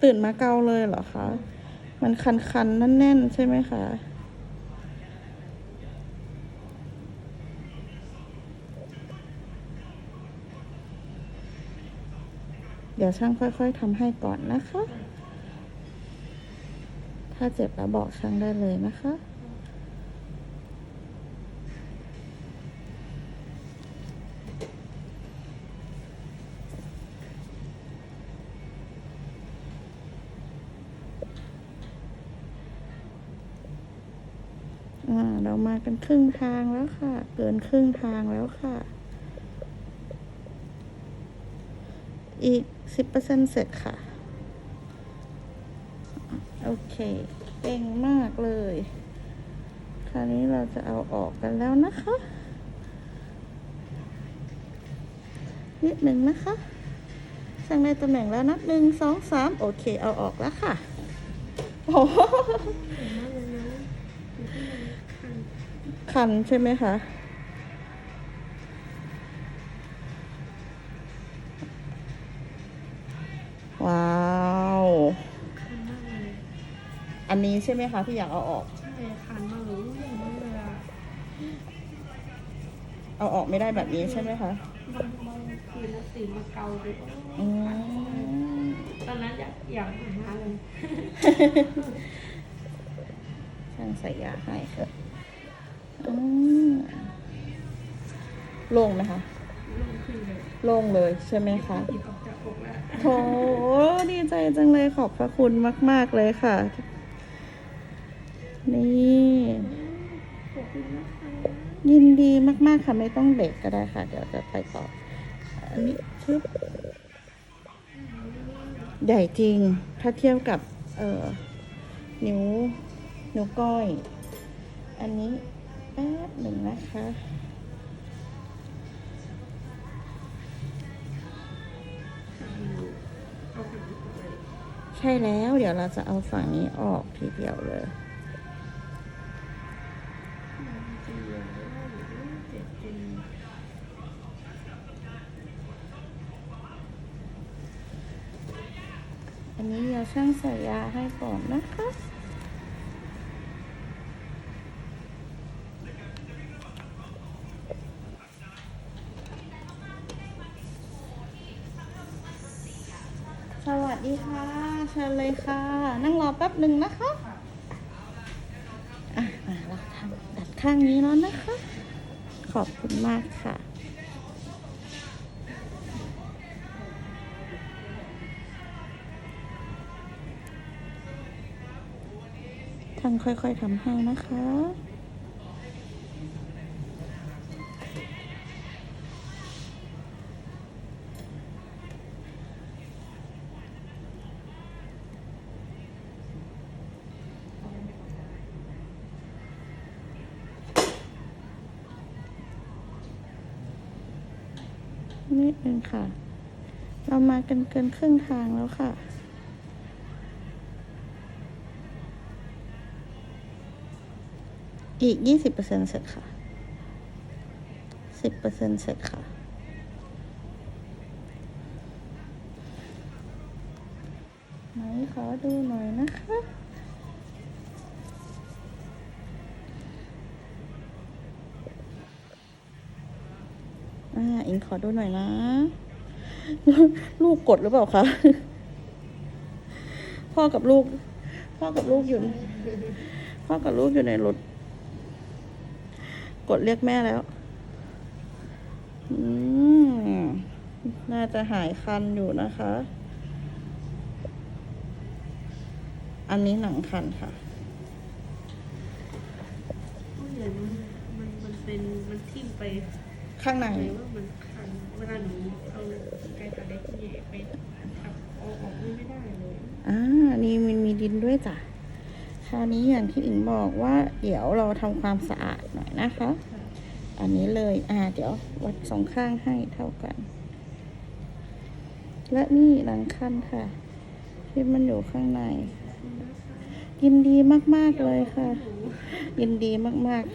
ตื่นมาเกาเลยเหรอคะ มันคันๆ แน่นๆ ใช่ไหมคะ เดี๋ยวช่างค่อย ๆทำให้ก่อนนะคะ ถ้าเจ็บแล้วบอกช่างได้เลยนะคะ เรามากันครึ่งทางแล้วค่ะ เกินครึ่งทางแล้วค่ะ อีกสิบเปอร์เซ็นเสร็จค่ะ โอเคเก่งมากเลย คราวนี้เราจะเอาออกกันแล้วนะคะ นิดหนึ่งนะคะช่างได้ตำแหน่งแล้วนับหนึ่งสองสามโอเค เอาออกแล้วค่ะ โอ้โห คันใช่ไหมคะว้าว คันมากเลยอันนี้ใช่ไหมคะที่อยากเอาออก ใช่คันมากเลยอย่างนี้เวลาเอาออกไม่ได้แบบนี้ใช่ไหมคะบางบางทีนะตื่นมาเกาเลยอืมตอนนั้นอยากอยากหาเลย ช่างใส่ยาให้ค่ะอืม โล่งไหมคะลงขึ้นเลยโล่งเลยใช่ไหมคะหยิบออกจากอกแล้วโถดีใจจังเลยขอบพระคุณมาก ๆ เลยค่ะ นี่ขอบคุณนะคะยินดีมาก ๆ ค่ะ ไม่ต้องเบรกก็ได้ค่ะ เดี๋ยวจะไปต่ออันนี้ชึบใหญ่จริง ถ้าเทียบกับ เอ่อ นิ้ว นิ้วก้อย อันนี้ แป๊บหนึ่งนะคะ ใช่แล้วเดี๋ยวเราจะเอาฝั่งนี้ออกทีเดียวเลยอันนี้เดี๋ยวช่างใส่ยาให้ก่อนนะคะ สวัสดีค่ะเชิญเลยค่ะ นั่งรอแป๊บหนึ่งนะคะอะมาเราทำดัดข้างนี้แล้วนะคะ ขอบคุณมากค่ะท่านค่อยๆทำให้นะคะ นิดนึงค่ะ เรามากันเกินครึ่งทางแล้วค่ะ อีกยี่สิบเปอร์เซ็นเสร็จค่ะสิบเปอร์เซ็นเสร็จค่ะไหนขอดูหน่อยนะคะ อ่าอิงขอดูหน่อยนะ ลูกกดหรือเปล่าคะ พ่อกับลูก พ่อกับลูกอยู่ พ่อกับลูกอยู่ในรถ กดเรียกแม่แล้วน่าจะหายคันอยู่นะคะ อันนี้หนังคันค่ะมันมันมันเป็นมันทิ่มไป ข้างในว่ามันคันเวลาหนูเอาไกลตัดเล็กแหย่ไปทับเอาออกไม่ได้เลยอ่านี่มันมีดินด้วยจ้ะคราวนี้อย่างที่อิงบอกว่า เดี๋ยวเราทำความสะอาดหน่อยนะคะ อันนี้เลยอ่าเดี๋ยววัดสองข้างให้เท่ากัน และนี่หลังคันค่ะ ที่มันอยู่ข้างใน ยินดีมาก ๆ เลยค่ะ ยินดีมาก ๆ